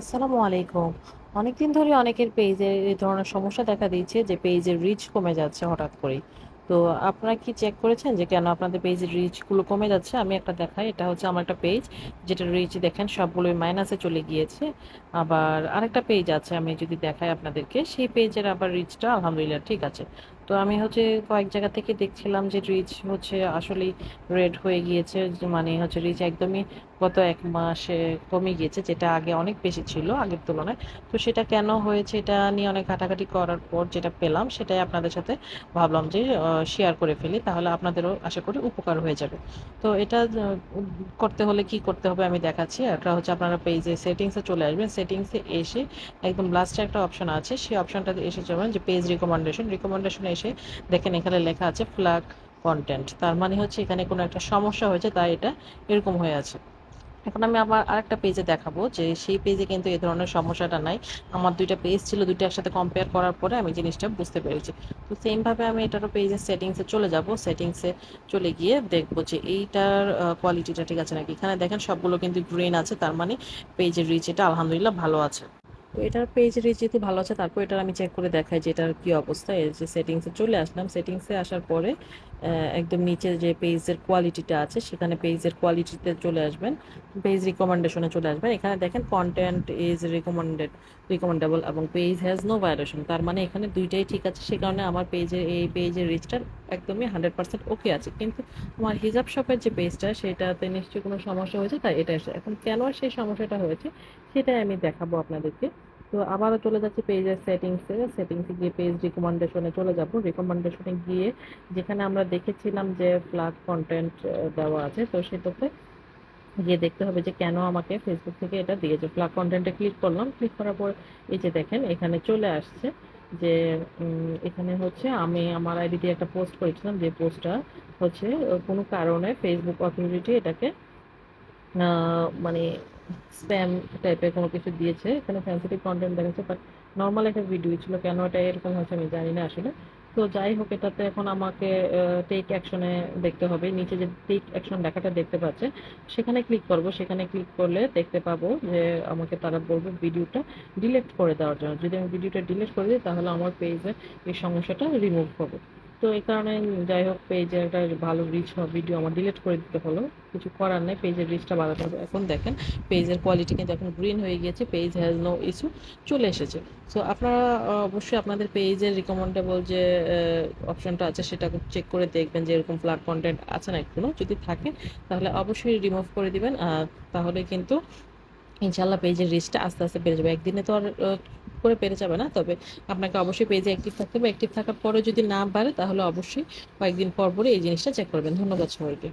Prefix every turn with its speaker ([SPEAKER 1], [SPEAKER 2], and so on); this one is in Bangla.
[SPEAKER 1] আসসালামু আলাইকুম। অনেকদিন ধরে অনেকের পেজে এই ধরনের সমস্যা দেখা দিচ্ছে যে পেজের রিচ কমে যাচ্ছে হঠাৎ করেই। তো আপনারা কি চেক করেছেন যে কেন আপনাদের পেজের রিচগুলো কমে যাচ্ছে? আমি একটা দেখাই, এটা হচ্ছে আমার একটা পেজ যেটা রিচ দেখেন সবগুলোই মাইনাসে চলে গিয়েছে। আবার আরেকটা পেজ আছে, আমি যদি দেখাই আপনাদেরকে, সেই পেজের আবার রিচটা আলহামদুলিল্লাহ ঠিক আছে। তো আমি হচ্ছে কয়েক জায়গা থেকে দেখছিলাম যে রিচ হচ্ছে আসলেই রেড হয়ে গিয়েছে মানে হচ্ছে রিচ একদমই গত এক মাসে কমে গিয়েছে, যেটা আগে অনেক বেশি ছিল আগের তুলনায়। তো সেটা কেন হয়েছে এটা নিয়ে অনেক ঘাটাঘাটি করার পর যেটা পেলাম সেটাই আপনাদের সাথে ভাবলাম যে শেয়ার করে ফেলি, তাহলে আপনাদেরও আশা করি উপকার হয়ে যাবে। তো এটা করতে হলে কি করতে হবে আমি দেখাচ্ছি। একটা হচ্ছে আপনারা পেজে সেটিংসে চলে আসবেন সেটিংসে এসে একদম লাস্টে একটা অপশন আছে, সেই অপশনটাতে এসে যাবেন যে পেজ রিকমেন্ডেশন রিকমেন্ডেশনে এসে দেখেন এখানে লেখা আছে ফ্ল্যাগ কন্টেন্ট তার মানে হচ্ছে এখানে কোনো একটা সমস্যা হয়েছে, তাই এটা এরকম হয়ে আছে। এখন আমি আবার আরেকটা পেজে দেখাবো যে সেই পেজে কিন্তু এ ধরনের সমস্যাটা নাই। আমার দুইটা পেজ ছিল, দুইটা একসাথে কম্পেয়ার করার পরে আমি জিনিসটা বুঝতে পেরেছি। তো সেমভাবে আমি এটারও পেজের সেটিংসে চলে যাব। সেটিংসে চলে গিয়ে দেখব যে এইটার কোয়ালিটিটা ঠিক আছে নাকি? এখানে দেখেন সবগুলো কিন্তু গ্রিন আছে, তার মানে পেজের রিচ এটা আলহামদুলিল্লাহ ভালো আছে। তো এটার পেজ রিচ যেহেতু ভালো আছে, তারপর এটার আমি চেক করে দেখাই যে এটার কি অবস্থা। এই যে সেটিংসে চলে আসলাম সেটিংসে আসার পরে একদম নিচে যে পেজের কোয়ালিটিটা আছে, সেখানে পেজের কোয়ালিটিতে চলে আসবেন। পেজ রিকমেন্ডেশনে চলে আসবেন। এখানে দেখেন কন্টেন্ট ইজ রিকমেন্ডেড রিকমেন্ডেবল এবং পেজ হ্যাজ নো ভায়োলেশন তার মানে এখানে দুইটাই ঠিক আছে, সে কারণে আমার পেজের এই পেজের রিচটা একদমই হান্ড্রেড পার্সেন্ট ওকে আছে। কিন্তু আমার হিজাব শপের যে পেজটা সেটাতে নিশ্চয়ই কোনো সমস্যা হয়েছে, তাই এটা এখন কেন সেই সমস্যাটা হয়েছে, সেটাই আমি দেখাবো আপনাদেরকে। তো আবারও চলে যাচ্ছি পেজের সেটিংসে সেটিংসে গিয়ে পেজ রিকমেন্ডেশনে চলে যাব। রিকমেন্ডেশনে গিয়ে যেখানে আমরা দেখেছিলাম যে ফ্ল্যাগ কন্টেন্ট দেওয়া আছে, তো সেটাতে গিয়ে দেখতে হবে যে কেন আমাকে ফেসবুক থেকে এটা দিয়েছে। ফ্ল্যাগ কন্টেন্টে ক্লিক করলাম। ক্লিক করার পর এই যে দেখেন, এখানে চলে আসছে যে এখানে হচ্ছে আমি আমার আইডি দিয়ে একটা পোস্ট করেছিলাম। যে পোস্টটা হচ্ছে কোনো কারণে ফেসবুক অথরিটি এটাকে মানে স্প্যাম টাইপের কোনো কিছু দিয়েছে এখানে সেন্সিটিভ কন্টেন্ট দেখাচ্ছে বাট নর্মাল একটা ভিডিও ছিল। কেন এটা এরকম হয়েছে আমি জানি না আসলে। তো যাই হোক, এটাতে এখন আমাকে টেক অ্যাকশনে দেখতে হবে। নিচে যে টেক অ্যাকশন লেখাটা দেখতে পাচ্ছে, সেখানে ক্লিক করব। সেখানে ক্লিক করলে দেখতে পাবো যে আমাকে তারা বলবে ভিডিওটা ডিলিট করে দেওয়ার জন্য। যদি আমি ভিডিওটা ডিলেট করে দিই, তাহলে আমার পেজে এই সমস্যাটা রিমুভ হবে। তো এই কারণে যাই হোক পেজে একটা ভালো রিচ ভিডিও আমার ডিলিট করে দিতে হলো। কিছু করার নেই পেজের রিচটা বাড়াতে হবে। এখন দেখেন পেজের কোয়ালিটি কিন্তু এখন গ্রিন হয়ে গিয়েছে পেজ হ্যাজ নো ইস্যু চলে এসেছে। সো আপনারা অবশ্যই আপনাদের পেজের রিকমেন্ডেবল যে অপশনটা আছে সেটা চেক করে দেখবেন যে এরকম ফ্ল্যাগ কন্টেন্ট আছে না কোনো যদি থাকে তাহলে অবশ্যই রিমুভ করে দিবেন আহ, তাহলে কিন্তু ইনশাল্লাহ পেজের রিচটা আস্তে আস্তে বেড়ে যাবে। একদিনে তো আর করে পেরে যাবে না, তবে আপনাকে অবশ্যই পেজে অ্যাক্টিভ থাকতে হবে। অ্যাক্টিভ থাকার পরে যদি না বাড়ে, তাহলে অবশ্যই কয়েকদিন পর পরে এই জিনিসটা চেক করবেন। ধন্যবাদ সবাইকে।